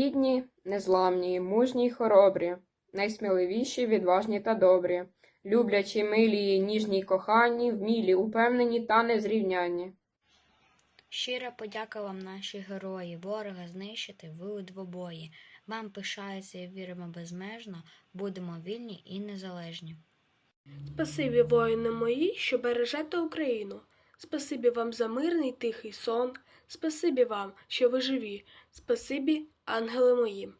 Гідні, незламні, мужні й хоробрі, найсміливіші, відважні та добрі, люблячі, милі, ніжні й кохані, вмілі, упевнені та незрівнянні. Щира подяка вам, наші герої, ворога знищити ви у двобої. Вам пишається і віримо безмежно, будемо вільні і незалежні. Спасибі, воїни мої, що бережете Україну. Спасибі вам за мирний тихий сон. Спасибі вам, що ви живі. Спасибі, ангели мої.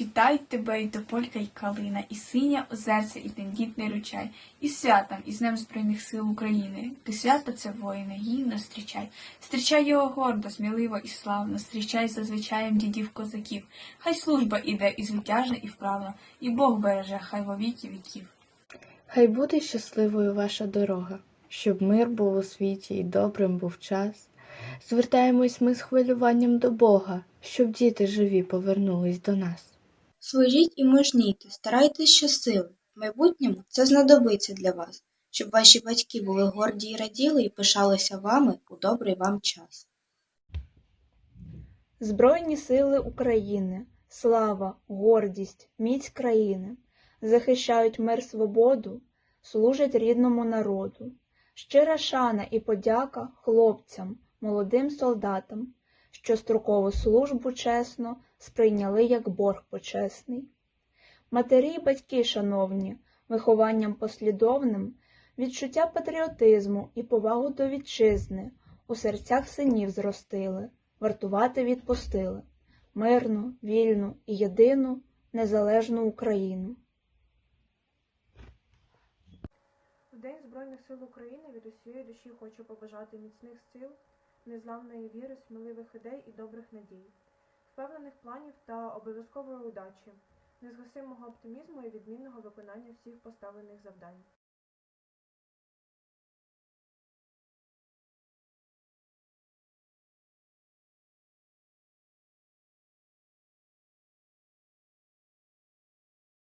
Вітають тебе і тополька, і калина, і синя озерця, і тендітний ручай, і святом, і з Днем Збройних сил України. Ти свято це воїни, гідно зустрічай. Зустрічай його гордо, сміливо і славно, зустрічай за звичаєм дідів козаків. Хай служба іде і звитяжно, і вправно, і Бог береже, хай во віки віків. Хай буде щасливою ваша дорога, щоб мир був у світі і добрим був час. Звертаємось ми з хвилюванням до Бога, щоб діти живі повернулись до нас. Служіть і мужніте, старайтесь щосили. В майбутньому це знадобиться для вас, щоб ваші батьки були горді й раділи і пишалися вами у добрий вам час. Збройні сили України, слава, гордість, міць країни захищають мир свободу, служать рідному народу. Щира шана і подяка хлопцям, молодим солдатам, що строкову службу чесно сприйняли як борг почесний. Матері й батьки, шановні, вихованням послідовним, відчуття патріотизму і повагу до вітчизни у серцях синів зростили, вартувати відпустили мирну, вільну і єдину незалежну Україну. В День Збройних сил України від усієї душі хочу побажати міцних сил, незламної віри, сміливих ідей і добрих надій, впевнених планів та обов'язкової удачі, незгасимого оптимізму і відмінного виконання всіх поставлених завдань.